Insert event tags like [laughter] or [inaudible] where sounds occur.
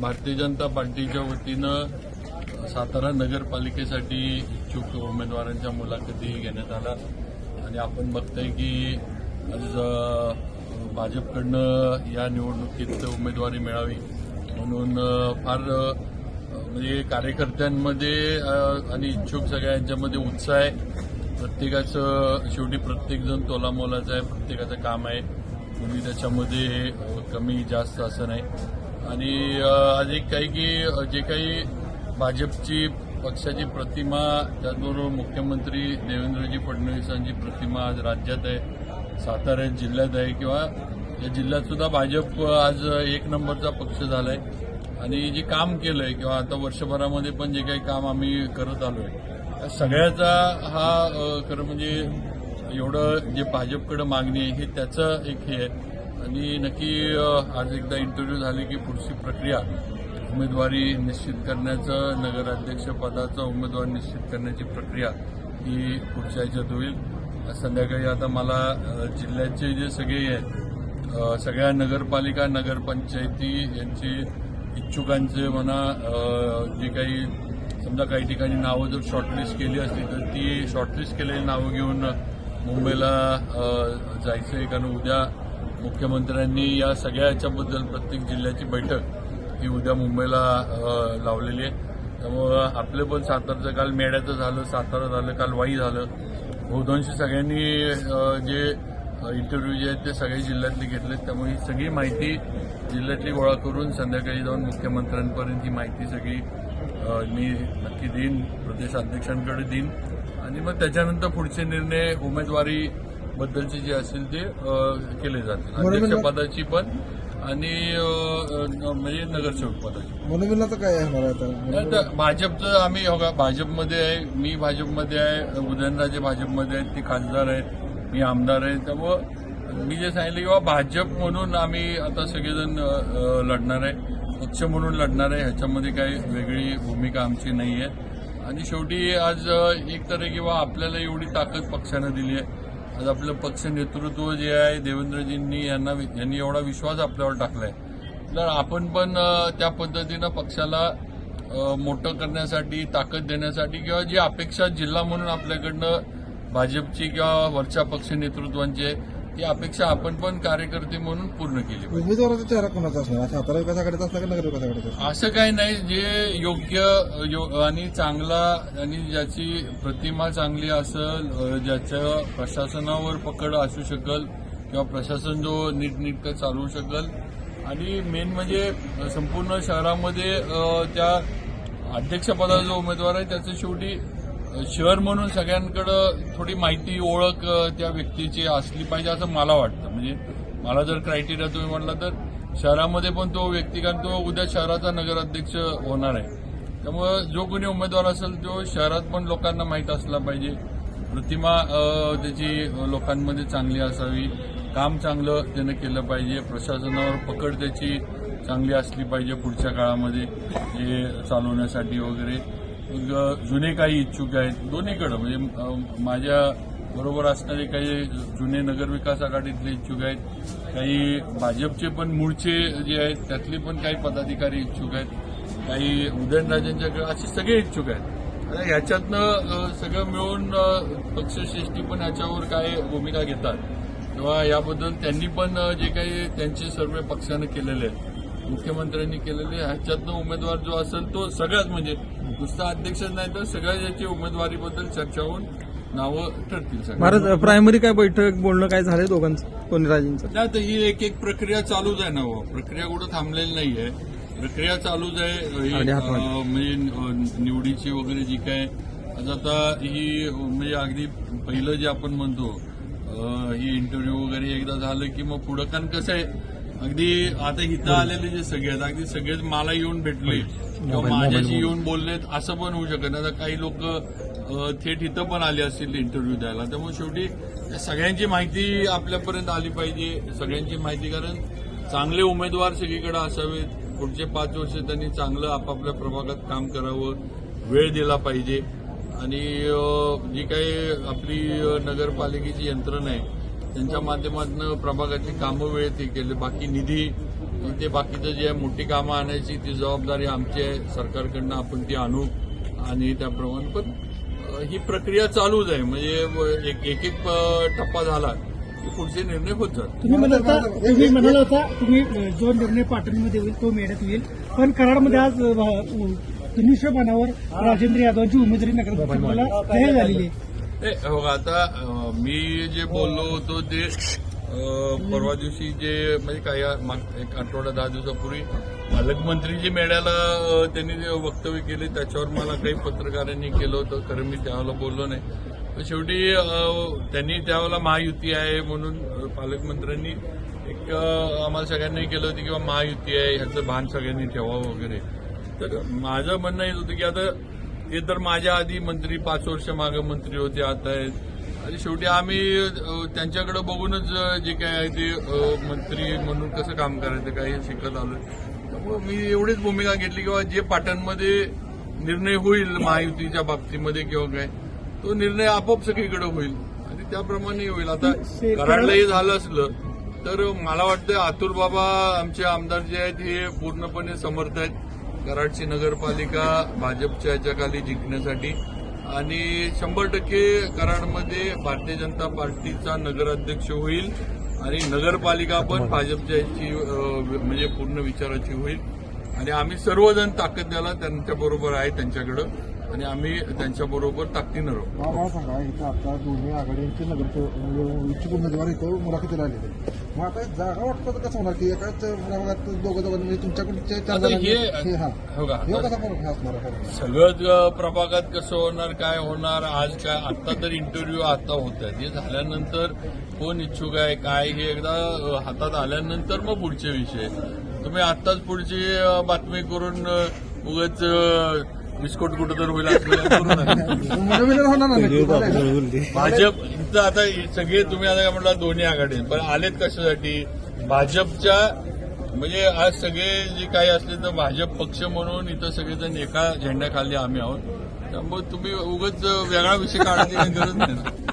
भारतीय जनता पार्टीच्या वतीनं सातारा नगरपालिकेसाठी इच्छुक उमेदवारांच्या मुलाखती घेण्यात आला आणि आपण बघताय की आज भाजपकडनं या निवडणुकीत उमेदवारी मिळावी म्हणून फार म्हणजे कार्यकर्त्यांमध्ये आणि इच्छुक सगळ्यांच्यामध्ये उत्साह आहे. प्रत्येकाचं शेवटी प्रत्येकजण तोलामोलाचं आहे प्रत्येकाचं काम आहे. कोणी त्याच्यामध्ये कमी जास्त असं नाही. आणि आज एक काही की जे काही भाजपची पक्षाची प्रतिमा त्याचबरोबर मुख्यमंत्री देवेंद्रजी फडणवीसांची प्रतिमा आज राज्यात आहे सातारा जिल्ह्यात आहे किंवा या जिल्ह्यात सुद्धा भाजप आज एक नंबरचा पक्ष झालाय. आणि जे काम केलंय किंवा आता वर्षभरामध्ये पण जे काही काम आम्ही करत आलोय त्या सगळ्याचा हा खरं म्हणजे एवढं जे भाजपकडे मागणी आहे हे त्याचं एक हे आहे. आणि नक्की आज एकदा इंटरव्ह्यू झाले की पुढची प्रक्रिया उमेदवारी निश्चित करण्याचं नगराध्यक्षपदाचं उमेदवार निश्चित करण्याची प्रक्रिया ही पुढच्या ह्याच्यात होईल. संध्याकाळी आता मला जिल्ह्याचे जे सगळे आहेत सगळ्या नगरपालिका नगरपंचायती यांची इच्छुकांचे म्हणा जे काही समजा काही ठिकाणी नावं जर शॉर्टलिस्ट केली असली तर ती शॉर्टलिस्ट केलेली नावं घेऊन मुंबईला जायचं आहे कारण उद्या मुख्यमंत्र्यांनी या सगळ्या याच्याबद्दल प्रत्येक जिल्ह्याची बैठक ही उद्या मुंबईला लावलेली आहे. त्यामुळं आपलं पण सातारचं काल मेड्याचं झालं सातारा झालं काल वाई झालं. बहुतांशी सगळ्यांनी जे इंटरव्ह्यू जे आहेत ते सगळे जिल्ह्यातले घेतलेत त्यामुळे ही सगळी माहिती जिल्ह्यातली गोळा करून संध्याकाळी जाऊन मुख्यमंत्र्यांपर्यंत ही माहिती सगळी मी नक्की देईन प्रदेशाध्यक्षांकडे देईन. आणि मग त्याच्यानंतर पुढचे निर्णय उमेदवारी बद्दलचे जे असतील ते केले जातील. अध्यक्षपदाची पण आणि म्हणजे नगरसेवक पदाची काय होणार भाजपचं आम्ही हो भाजपमध्ये आहे मी भाजपमध्ये आहे उदयनराजे भाजपमध्ये आहेत ती खासदार आहेत मी आमदार आहे. त्यामुळं मी जे सांगितलं किंवा भाजप म्हणून आम्ही आता सगळेजण लढणार आहे. पक्ष म्हणून लढणार आहे ह्याच्यामध्ये काही वेगळी भूमिका आमची नाही आहे आणि शेवटी आज एक तर किंवा आपल्याला एवढी ताकद पक्षानं दिली आहे. आज आपलं पक्ष नेतृत्व जे आहे देवेंद्रजींनी यांना यांनी एवढा विश्वास आपल्यावर टाकलाय. तर आपण पण त्या पद्धतीनं पक्षाला मोठं करण्यासाठी ताकद देण्यासाठी किंवा जी अपेक्षा जिल्हा म्हणून आपल्याकडनं भाजपची किंवा वरच्या पक्ष नेतृत्वांची ती अपेक्षा आपण पण कार्यकर्ते म्हणून पूर्ण केली. उमेदवाराचा चेहरा कोणाचा असणार सातारा विकास आघाडीचा असणार का नगर विकास आघाडीचा असणार? असं काही नाही जे योग्य यो- आणि चांगला आणि ज्याची प्रतिमा चांगली असेल ज्याच्या प्रशासनावर पकड असू शकल किंवा प्रशासन जो नीटनेटकं चालवू शकल आणि मेन म्हणजे संपूर्ण शहरामध्ये त्या अध्यक्षपदाचा जो उमेदवार आहे त्याचं शेवटी शहर म्हणून सगळ्यांकडं थोडी माहिती ओळख त्या व्यक्तीची असली पाहिजे असं मला वाटतं. म्हणजे मला जर क्रायटेरिया तुम्ही म्हटला तर शहरामध्ये पण तो व्यक्ती कारण तो उद्या शहराचा नगराध्यक्ष होणार आहे. त्यामुळं जो कोणी उमेदवार असेल तो शहरात पण लोकांना माहीत असला पाहिजे. प्रतिमा त्याची लोकांमध्ये चांगली असावी. काम चांगलं त्यानं केलं पाहिजे. प्रशासनावर पकड त्याची चांगली असली पाहिजे पुढच्या काळामध्ये हे चालवण्यासाठी वगैरे. जुने काही इच्छुक आहेत दोन्हीकडं. म्हणजे माझ्या बरोबर असणारे काही जुने नगरविकास आघाडीतले इच्छुक आहेत काही भाजपचे पण मूळचे जे आहेत त्यातले पण काही पदाधिकारी इच्छुक आहेत काही उदयनराजेंच्याकडे असे सगळे इच्छुक आहेत. आणि ह्याच्यातनं सगळं मिळून पक्षश्रेष्ठी पण ह्याच्यावर काय भूमिका घेतात किंवा याबद्दल त्यांनी पण जे काही त्यांचे सर्वे पक्षानं केलेले आहेत मुख्यमंत्र्यांनी केलेले ह्याच्यातनं उमेदवार जो असेल तो सगळ्याच म्हणजे नुसता अध्यक्षच नाही तर सगळ्या याची उमेदवारीबद्दल चर्चा होऊन नावं ठरतील भारत प्रायमरी काय बैठक बोलणं काय झालंय दोघांचं दोन्ही राजेंचं? नाही तर ही एक एक प्रक्रिया चालूच आहे ना हो. प्रक्रिया कुठं थांबलेली नाहीये. प्रक्रिया चालूच आहे. म्हणजे निवडीची वगैरे जी काय आता ही म्हणजे अगदी पहिलं जे आपण म्हणतो ही इंटरव्ह्यू वगैरे एकदा झालं की मग पुढं कारण कसं आहे अगदी आता इथं आलेले जे सगळे अगदी सगळेच मला येऊन भेटले किंवा माझ्याशी येऊन बोललेत असं पण होऊ शकत नाही. आता काही लोक थेट इथं पण आले असतील इंटरव्ह्यू द्यायला. त्यामुळे शेवटी सगळ्यांची माहिती आपल्यापर्यंत आली पाहिजे सगळ्यांची माहिती कारण चांगले उमेदवार सगळीकडे असावेत. पुढचे पाच वर्ष त्यांनी चांगलं आपापल्या प्रभागात काम करावं वेळ दिला पाहिजे. आणि जी काही आपली नगरपालिकेची यंत्रणा आहे त्यांच्या माध्यमातून प्रभागाची कामं वेळेत हे केले. बाकी निधी ते बाकीचं जे आहे मोठी कामं आणायची ती जबाबदारी आमची आहे. सरकारकडनं आपण ती आणू आणि त्याप्रमाणे. पण ही प्रक्रिया चालूच आहे. म्हणजे एक एक एक टप्पा झाला की पुढचे निर्णय होत जातात. तुम्ही म्हणाल होता तुम्ही म्हणाला होता तुम्ही जो निर्णय पाटणमध्ये होईल तो मेळ्यात होईल पण कराडमध्ये आज धनुष्यबाणावर राजेंद्र यादवांची उमेदवारी नगरपरिषदेला जाहीर झालेली आहे. नाही, हो आता मी जे बोललो होतो ते परवा दिवशी जे म्हणजे काही माग- एक आठवडा दहा दिवसापूर्वी पालकमंत्री जे मेळ्याला त्यांनी जे वक्तव्य केले त्याच्यावर मला काही पत्रकारांनी केलं होतं खरं मी त्यावेळेला बोललो नाही. पण शेवटी त्यांनी त्यावेळेला महायुती आहे म्हणून पालकमंत्र्यांनी एक आम्हाला सगळ्यांनी केलं होतं किंवा महायुती आहे ह्याचं भान सगळ्यांनी ठेवावं वगैरे. तर माझं म्हणणं येत होतं की आता ते तर माझ्या आधी मंत्री पाच वर्ष मागे मंत्री होते आता आहेत. आणि शेवटी आम्ही त्यांच्याकडे बघूनच जे काय आहे ते मंत्री म्हणून कसं काम करायचं काय हे शिकत आलो त्यामुळे मी एवढीच भूमिका घेतली किंवा जे पाटणमध्ये निर्णय होईल महायुतीच्या बाबतीमध्ये किंवा काय तो निर्णय आपोआप सगळीकडे होईल. आणि त्याप्रमाणे होईल. आता कराडला हे झालं असलं तर मला वाटतं अतुल बाबा आमचे आमदार जे आहेत हे पूर्णपणे समर्थ आहेत. कराडची नगरपालिका भाजपच्या याच्याखाली जिंकण्यासाठी. आणि शंभर टक्के कराडमध्ये भारतीय जनता पार्टीचा नगराध्यक्ष होईल आणि नगरपालिका पण भाजपच्या याची म्हणजे पूर्ण विचाराची होईल. आणि आम्ही सर्वजण ताकद द्यायला त्यांच्याबरोबर आहे त्यांच्याकडं. आणि आम्ही त्यांच्याबरोबर ताकदीनं राहू. मला सांगा? इथं आता दोन्ही आघाडींचे नगर म्हणजे इच्छुक उमेदवार इथं मुलाखतीला आलेले मग आता जागा वाटतं कसं होणार? की एकाच प्रभागात दोघं दोघं म्हणजे जणांनी- हे- आहे? अ, प्रभागात कसं होणार काय होणार आज काय आता तर इंटरव्ह्यू आता होत आहेत. हे झाल्यानंतर कोण इच्छुक आहे काय हे एकदा हातात आल्यानंतर मग पुढचे विषय. तुम्ही आत्ताच पुढची बातमी करून उगाच बिस्कोट कुठं तर होईल. [laughs] भाजप इथं आता सगळे तुम्ही आता काय म्हटलं दोन्ही आघाडी पण आलेत कशासाठी? भाजपच्या म्हणजे आज सगळे जे काही असले तर भाजप पक्ष म्हणून इथं सगळेजण एका झेंड्याखाली आम्ही आहोत. त्यामुळे तुम्ही उगाच वेगळा विषय काढायची गरज नाही